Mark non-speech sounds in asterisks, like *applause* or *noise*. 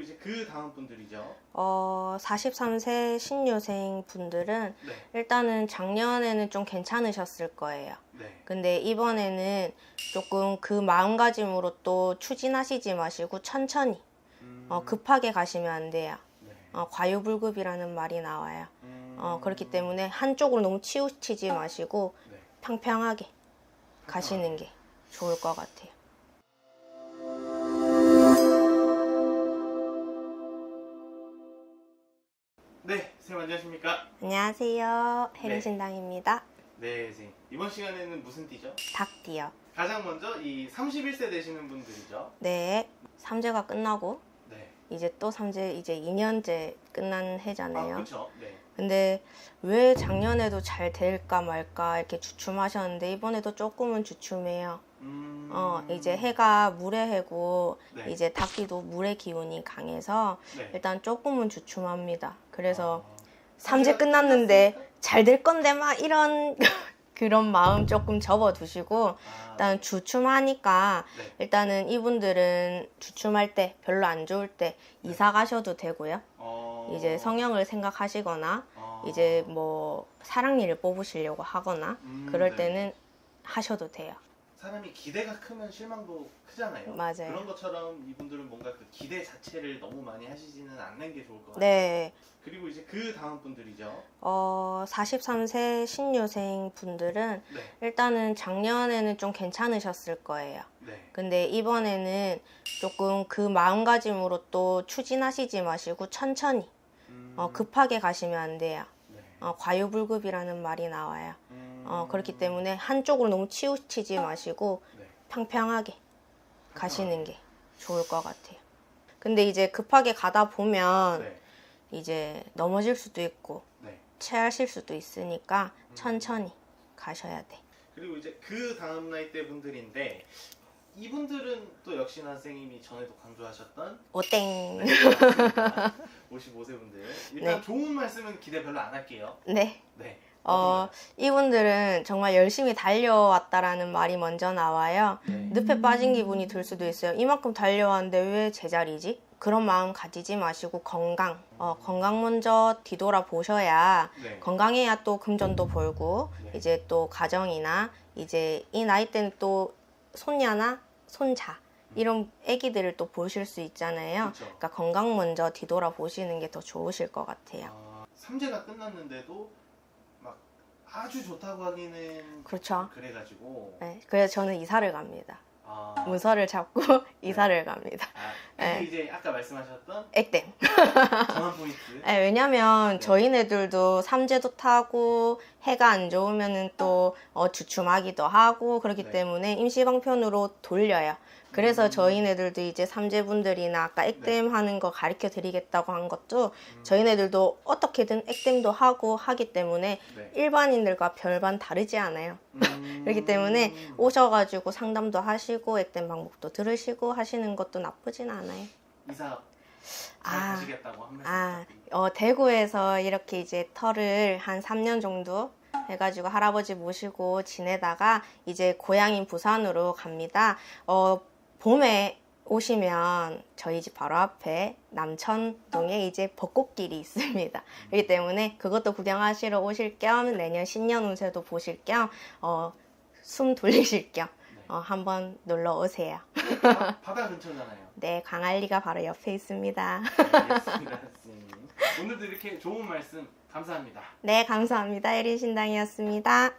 그리고 이제 그 다음 분들이죠. 어, 43세 신유생 분들은 네. 일단은 작년에는 좀 괜찮으셨을 거예요. 네. 근데 이번에는 조금 그 마음가짐으로 또 추진하시지 마시고 천천히 음, 어, 급하게 가시면 안 돼요. 네. 어, 과유불급이라는 말이 나와요. 음, 어, 그렇기 때문에 한쪽으로 너무 치우치지 마시고 네. 평평하게 가시는 게 좋을 것 같아요. 네, 선생님 안녕하십니까? 안녕하세요. 네. 해리신당입니다. 네, 선생님. 이번 시간에는 무슨 띠죠? 닭띠요. 가장 먼저 이 31세 되시는 분들이죠. 네. 삼재가 끝나고 네. 이제 또 삼재 이제 2년째 끝난 아, 해잖아요. 그렇죠. 네. 근데 왜 작년에도 잘 될까 말까 이렇게 주춤하셨는데 이번에도 조금은 주춤해요. 음, 어, 이제 해가 물의 해고 네. 이제 닭띠도 물의 기운이 강해서 네. 일단 조금은 주춤합니다. 그래서 아, 삼재 끝났는데 잘 될 건데 막 이런 *laughs* 그런 마음 조금 접어두시고 아, 일단 주춤하니까 네. 일단은 이분들은 주춤할 때 별로 안 좋을 때 네. 이사 가셔도 되고요. 어, 이제 성형을 생각하시거나 어, 이제 뭐 사랑니를 뽑으시려고 하거나 음, 그럴 네. 때는 하셔도 돼요. 사람이 기대가 크면 실망도 크잖아요. 맞아요. 그런 것처럼 이분들은 뭔가 그 기대 자체를 너무 많이 하시지는 않는 게 좋을 것 같아요. 네. 그리고 이제 그 다음 분들이죠. 어, 43세 신유생 분들은 네. 일단은 작년에는 좀 괜찮으셨을 거예요. 네. 근데 이번에는 조금 그 마음가짐으로 또 추진하시지 마시고 천천히 음, 어, 급하게 가시면 안 돼요. 네. 어, 과유불급이라는 말이 나와요. 음, 어, 그렇기 때문에 한쪽으로 너무 치우치지 마시고 네. 평평하게 가시는 게 좋을 것 같아요. 근데 이제 급하게 가다 보면 네. 이제 넘어질 수도 있고 네. 체하실 수도 있으니까 천천히 가셔야 돼. 그리고 이제 그 다음 나이대 분들인데 이분들은 또 역시나 선생님이 전에도 강조하셨던 오땡. 55세 *laughs* 분들 일단 네. 좋은 말씀은 기대 별로 안 할게요. 네. 네. 어, 이분들은 정말 열심히 달려왔다라는 말이 먼저 나와요. 네. 늪에 빠진 기분이 들 수도 있어요. 이만큼 달려왔는데 왜 제자리지? 그런 마음 가지지 마시고 건강, 어, 건강 먼저 뒤돌아 보셔야 네. 건강해야 또 금전도 벌고 네. 이제 또 가정이나 이제 이 나이 때는 또 손녀나 손자 이런 아기들을 또 보실 수 있잖아요. 그렇죠. 그러니까 건강 먼저 뒤돌아 보시는 게 더 좋으실 것 같아요. 아, 삼재가 끝났는데도 막 아주 좋다고 하기는 그렇죠. 그래가지고 네, 그래서 저는 이사를 갑니다. 아, 문서를 잡고 *laughs* 이사를 갑니다. 아 근데 네. 이제 아까 말씀하셨던 액땜. 전환 포인트 네, 왜냐면 네. 저희네들도 삼재도 타고 해가 안 좋으면은 또 어, 주춤하기도 하고 그렇기 네. 때문에 임시방편으로 돌려요. 그래서 음. 저희네들도 이제 삼재분들이나 아까 액땜 하는 거 가르쳐 드리겠다고 한 것도 음, 저희네들도 어떻게든 액땜도 하고 하기 때문에 네. 일반인들과 별반 다르지 않아요. 음, *laughs* 그렇기 때문에 오셔가지고 상담도 하시고 액땜 방법도 들으시고 하시는 것도 나쁘진 않아요. 이사 잘 아, 가시겠다고 한 말씀 아. 어, 대구에서 이렇게 이제 터를 한 3년 정도 해가지고 할아버지 모시고 지내다가 이제 고향인 부산으로 갑니다. 어, 봄에 오시면 저희 집 바로 앞에 남천동에 이제 벚꽃길이 있습니다. 그렇기 때문에 그것도 구경하시러 오실 겸 내년 신년 운세도 보실 겸, 어, 숨 돌리실 겸, 네. 어, 한번 놀러 오세요. 바, 바다 근처잖아요. *laughs* 네, 강알리가 바로 옆에 있습니다. 알겠습니다, 선생님. 오늘도 이렇게 좋은 말씀 감사합니다. 네, 감사합니다. 1인 신당이었습니다.